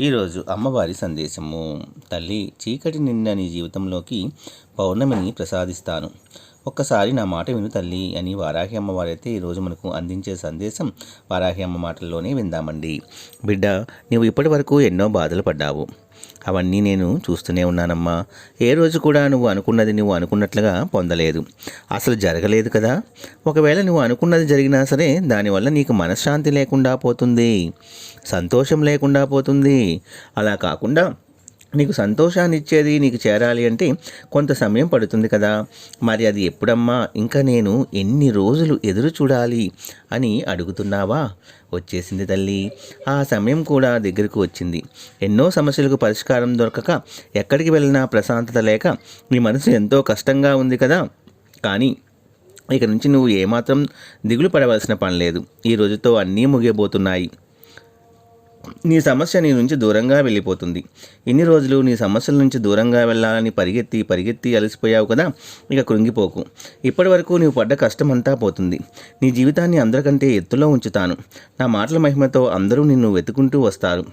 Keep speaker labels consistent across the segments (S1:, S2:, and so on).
S1: ఈరోజు అమ్మవారి సందేశము. తల్లి చీకటి నిండా నీ జీవితంలోకి పౌర్ణమిని ప్రసాదిస్తాను. ఒక్కసారి నా మాట విను తల్లి అని వారాహి అమ్మవారైతే ఈరోజు మనకు అందించే సందేశం వారాహి అమ్మ మాటల్లోనే విందామండి. బిడ్డ నీవు ఇప్పటి వరకు ఎన్నో బాధలు పడ్డావు. అవన్నీ నేను చూస్తూనే ఉన్నానమ్మా. ఏ రోజు కూడా నువ్వు అనుకున్నది నువ్వు అనుకున్నట్లుగా పొందలేదు. అసలు జరగలేదు కదా. ఒకవేళ నువ్వు అనుకున్నది జరిగినా సరే దానివల్ల నీకు మనశ్శాంతి లేకుండా పోతుంది. సంతోషం లేకుండా పోతుంది. అలా కాకుండా నీకు సంతోషాన్ని ఇచ్చేది నీకు చేరాలి అంటే కొంత సమయం పడుతుంది కదా. మరి అది ఎప్పుడమ్మా? ఇంకా నేను ఎన్ని రోజులు ఎదురు చూడాలి అని అడుగుతున్నావా? వచ్చేసింది తల్లి. ఆ సమయం కూడా దగ్గరకు వచ్చింది. ఎన్నో సమస్యలకు పరిష్కారం దొరకక ఎక్కడికి వెళ్ళినా ప్రశాంతత లేక నీ మనసు ఎంతో కష్టంగా ఉంది కదా. కానీ ఇక నుంచి నువ్వు ఏమాత్రం దిగులు పడవలసిన పని లేదు. ఈ రోజుతో అన్నీ ముగియబోతున్నాయి. నీ సమస్య నీ నుంచి దూరంగా వెళ్ళిపోతుంది. ఇన్ని రోజులు నీ సమస్యల నుంచి దూరంగా వెళ్ళాలని పరిగెత్తి పరిగెత్తి అలసిపోయావు కదా? ఇక కృంగిపోకు. ఇప్పటి వరకు నీవు పడ్డ కష్టం అంతా పోతుంది. నీ జీవితాన్ని అందరికంటే ఎత్తులో ఉంచుతాను. నా మాటల మహిమతో అందరూ నిన్ను వెతుకుంటూ వస్తారు.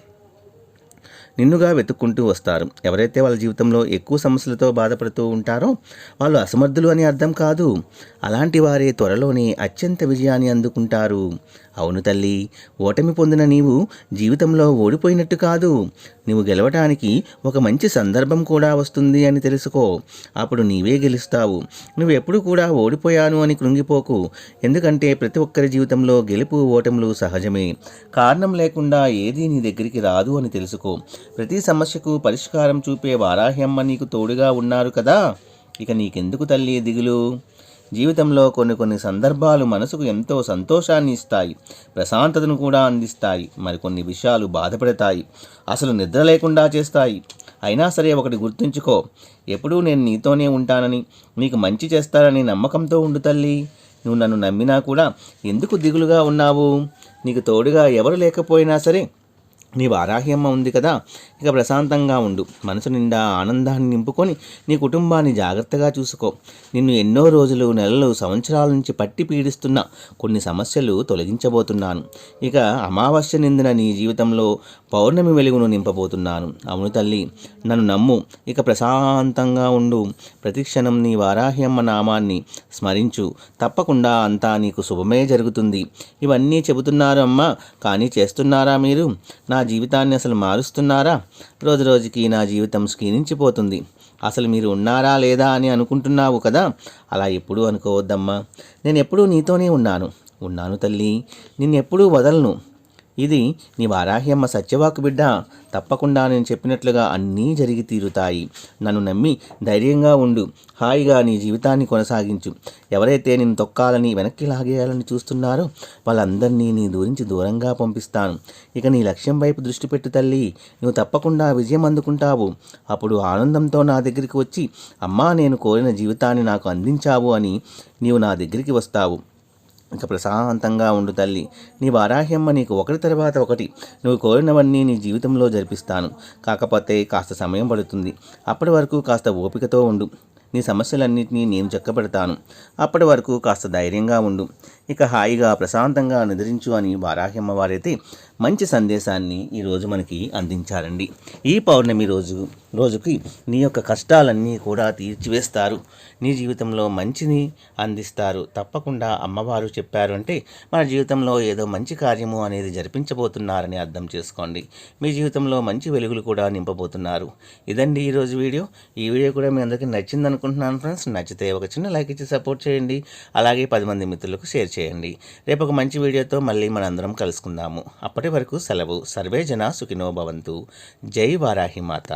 S1: నిన్నుగా వెతుక్కుంటూ వస్తారు. ఎవరైతే వాళ్ళ జీవితంలో ఎక్కువ సమస్యలతో బాధపడుతూ ఉంటారో వాళ్ళు అసమర్థులు అని అర్థం కాదు. అలాంటి వారే త్వరలోనే అత్యంత విజయాన్ని అందుకుంటారు. అవును తల్లి ఓటమి పొందిన నీవు జీవితంలో ఓడిపోయినట్టు కాదు. నువ్వు గెలవటానికి ఒక మంచి సందర్భం కూడా వస్తుంది అని తెలుసుకో. అప్పుడు నీవే గెలుస్తావు. నువ్వు ఎప్పుడు కూడా ఓడిపోయాను అని కృంగిపోకు. ఎందుకంటే ప్రతి ఒక్కరి జీవితంలో గెలుపు ఓటములు సహజమే. కారణం లేకుండా ఏదీ నీ దగ్గరికి రాదు అని తెలుసుకో. ప్రతి సమస్యకు పరిష్కారం చూపే వారాహ్యమ్మ నీకు తోడుగా ఉన్నారు కదా. ఇక నీకెందుకు తల్లి దిగులు? జీవితంలో కొన్ని కొన్ని సందర్భాలు మనసుకు ఎంతో సంతోషాన్ని ఇస్తాయి ప్రశాంతతను కూడా అందిస్తాయి మరికొన్ని విషయాలు బాధపడతాయి అసలు నిద్ర లేకుండా చేస్తాయి. అయినా సరే ఒకటి గుర్తుంచుకో ఎప్పుడూ నేను నీతోనే ఉంటానని నీకు మంచి చేస్తానని నమ్మకంతో ఉండు తల్లి. నువ్వు నన్ను నమ్మినా కూడా ఎందుకు దిగులుగా ఉన్నావు? నీకు తోడుగా ఎవరు లేకపోయినా సరే నీ వారాహ్యమ్మ ఉంది కదా ఇక ప్రశాంతంగా ఉండు. మనసు నిండా ఆనందాన్ని నింపుకొని నీ కుటుంబాన్ని జాగ్రత్తగా చూసుకో. నిన్ను ఎన్నో రోజులు నెలలు సంవత్సరాల నుంచి పట్టి పీడిస్తున్న కొన్ని సమస్యలు తొలగించబోతున్నాను. ఇక అమావాస్య నిందిన నీ జీవితంలో పౌర్ణమి వెలుగును నింపబోతున్నాను. అవును తల్లి నన్ను నమ్ము. ఇక ప్రశాంతంగా ఉండు. ప్రతిక్షణం నీ వారాహ్యమ్మ నామాన్ని స్మరించు. తప్పకుండా అంతా నీకు శుభమే జరుగుతుంది. ఇవన్నీ చెబుతున్నారు అమ్మ కానీ చేస్తున్నారా మీరు? నా నా జీవితాన్ని అసలు మారుస్తున్నారా? రోజు రోజుకి నా జీవితం క్షీణించిపోతుంది. అసలు మీరు ఉన్నారా లేదా అని అనుకుంటున్నావు కదా? అలా ఎప్పుడూ అనుకోవద్దమ్మా. నేను ఎప్పుడూ నీతోనే ఉన్నాను. ఉన్నాను తల్లి. నిన్నెప్పుడూ వదలను. ఇది నీ వారాహ్యమ్మ సత్యవాకు బిడ్డ. తప్పకుండా నేను చెప్పినట్లుగా అన్నీ జరిగి తీరుతాయి. నన్ను నమ్మి ధైర్యంగా ఉండు. హాయిగా నీ జీవితాన్ని కొనసాగించు. ఎవరైతే నేను తొక్కాలని వెనక్కి లాగేయాలని చూస్తున్నారో వాళ్ళందరినీ నీ దూరించి దూరంగా పంపిస్తాను. ఇక నీ లక్ష్యం వైపు దృష్టి పెట్టు తల్లి. నువ్వు తప్పకుండా విజయం అందుకుంటావు. అప్పుడు ఆనందంతో నా దగ్గరికి వచ్చి అమ్మా నేను కోరిన జీవితాన్ని నాకు అందించావు అని నీవు నా దగ్గరికి వస్తావు. ఇక ప్రశాంతంగా ఉండు తల్లి. నీ వారాహ్యమ్మ నీకు ఒకటి తర్వాత ఒకటి. నువ్వు కోరినవన్నీ నీ జీవితంలో జరిపిస్తాను. కాకపోతే కాస్త సమయం పడుతుంది. అప్పటి వరకు కాస్త ఓపికతో ఉండు. నీ సమస్యలన్నింటినీ నేను చక్కబెడతాను. అప్పటి వరకు కాస్త ధైర్యంగా ఉండు. ఇక హాయిగా ప్రశాంతంగా నిద్రించు అని వారాహ్యమ్మ వారైతే మంచి సందేశాన్ని ఈరోజు మనకి అందించారండి. ఈ పౌర్ణమి రోజు రోజుకి నీ యొక్క కష్టాలన్నీ కూడా తీర్చివేస్తారు. నీ జీవితంలో మంచిని అందిస్తారు. తప్పకుండా అమ్మవారు చెప్పారు అంటే మన జీవితంలో ఏదో మంచి కార్యము అనేది జరిపించబోతున్నారని అర్థం చేసుకోండి. మీ జీవితంలో మంచి వెలుగులు కూడా నింపబోతున్నారు. ఇదండి ఈరోజు వీడియో. ఈ వీడియో కూడా మీ అందరికీ నచ్చింది అనుకుంటున్నాను ఫ్రెండ్స్. నచ్చితే ఒక చిన్న లైక్ ఇచ్చి సపోర్ట్ చేయండి. అలాగే పది మంది మిత్రులకు షేర్ చేయండి. రేపు ఒక మంచి వీడియోతో మళ్ళీ మనందరం కలుసుకుందాము. అప్పటి వరకు సెలవు. సర్వే జన సుఖినో భవంతు. జై వారాహి మాత.